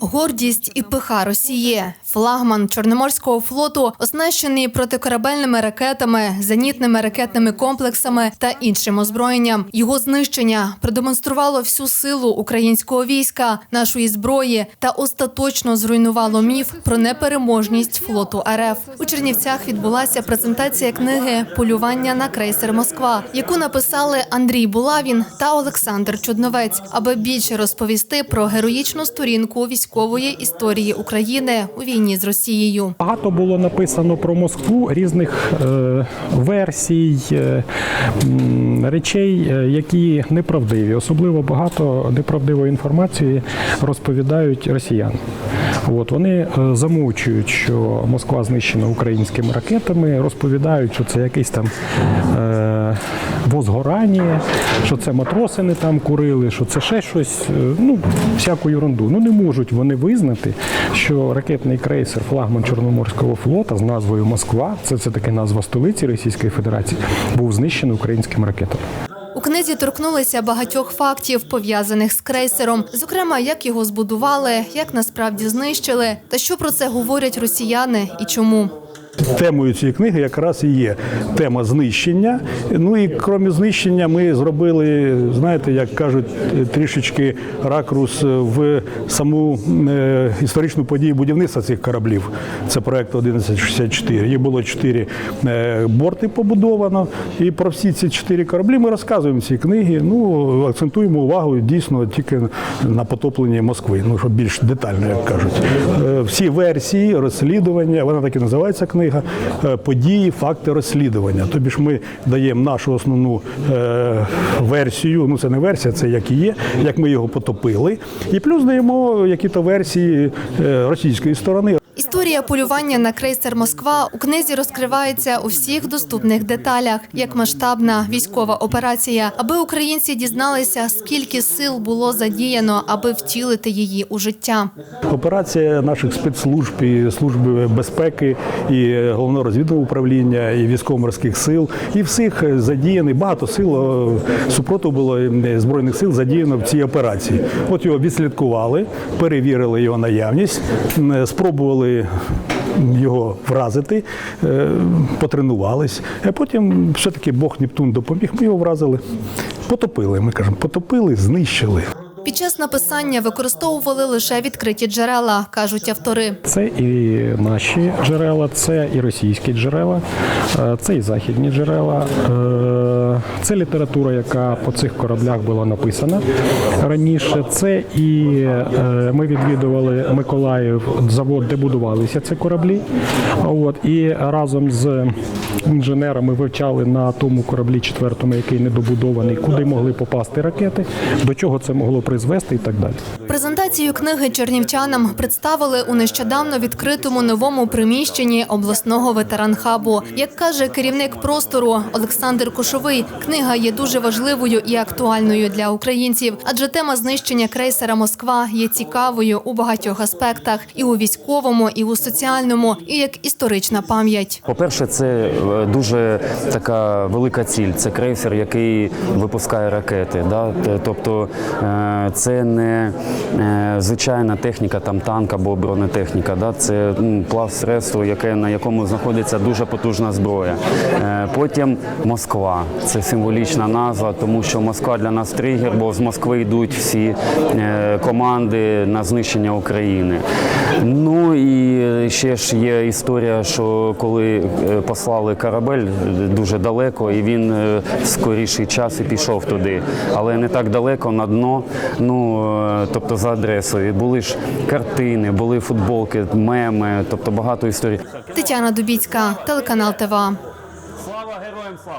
Гордість і пиха Росії. Флагман Чорноморського флоту оснащений протикорабельними ракетами, зенітними ракетними комплексами та іншим озброєнням. Його знищення продемонструвало всю силу українського війська, нашої зброї та остаточно зруйнувало міф про непереможність флоту РФ. У Чернівцях відбулася презентація книги Полювання на крейсер Москва, яку написали Андрій Булавін та Олександр Чудновець, аби більше розповісти про героїчну сторінку військової історії України у війні з Росією. Багато було написано про Москву різних е, версій, е, речей, е, які неправдиві. Особливо багато неправдивої інформації розповідають росіяни. От вони е, замовчують, що Москва знищена українськими ракетами, розповідають, що це якийсь там е, возгорання, що це матросини там курили, що це ще щось. е, Ну, всяку ерунду. Ну не можуть вони визнати, що ракетний крейсер флагман Чорноморського флота з назвою Москва, це, це таки назва столиці Російської Федерації, був знищений українськими ракетами. Книзі торкнулися багатьох фактів, пов'язаних з крейсером, зокрема, як його збудували, як насправді знищили, та що про це говорять росіяни і чому. Темою цієї книги якраз і є тема знищення. Ну і крім знищення, ми зробили, знаєте, як кажуть, трішечки ракурс в саму е, історичну подію будівництва цих кораблів. Це проект 1164. Їх було чотири е, борти побудовано. І про всі ці чотири кораблі ми розказуємо в цій книгі. Ну, акцентуємо увагу дійсно тільки на потопленні Москви. Ну, щоб більш детально, як кажуть. Е, Всі версії, розслідування, вона так і називається книга. Е, Події, факти розслідування. Тобі ж ми даємо нашу основну е, версію. Ну це не версія, це як і є, як ми його потопили. І плюс даємо якісь версії е, російської сторони. Історія полювання на крейсер Москва у книзі розкривається у всіх доступних деталях, як масштабна військова операція, аби українці дізналися, скільки сил було задіяно, аби втілити її у життя. Операція наших спецслужб і служби безпеки, і головного розвідного управління, і військово-морських сил, і всіх задіяний багато сил е, супротиву було збройних сил задіяно в цій операції. От його відслідкували, перевірили його наявність, м, спробували. Його вразити, е, потренувались, а потім все-таки Бог Нептун допоміг. Ми його вразили, потопили. Ми кажемо, потопили, знищили. Під час написання використовували лише відкриті джерела, кажуть автори. Це і наші джерела, це і російські джерела, е, це і західні джерела. Це література, яка по цих кораблях була написана раніше. Це і е, ми відвідували Миколаїв, завод, де будувалися ці кораблі. От і разом з інженерами вивчали на тому кораблі четвертому, який недобудований, куди могли попасти ракети, до чого це могло призвести і так далі. Презентацію книги чернівчанам представили у нещодавно відкритому новому приміщенні обласного ветеранхабу. Як каже керівник простору Олександр Кошовий, книга є дуже важливою і актуальною для українців, адже тема знищення крейсера Москва є цікавою у багатьох аспектах і у військовому, і у соціальному, і як історична пам'ять. По-перше, це е, дуже така велика ціль. Це крейсер, який випускає ракети. Да? Тобто е, це не е, звичайна техніка, там танк або бронетехніка. Да? Це м, плавсредство, яке на якому знаходиться дуже потужна зброя. Е, Потім Москва. Це символічна назва, тому що Москва для нас тригер, бо з Москви йдуть всі команди на знищення України. Ну і ще ж є історія, що коли послали корабель дуже далеко, і він е, в скоріший час і пішов туди, але не так далеко на дно. Ну е, тобто за адресою були ж картини, були футболки, меми, тобто багато історій. Тетяна Дубіцька, телеканал ТВА.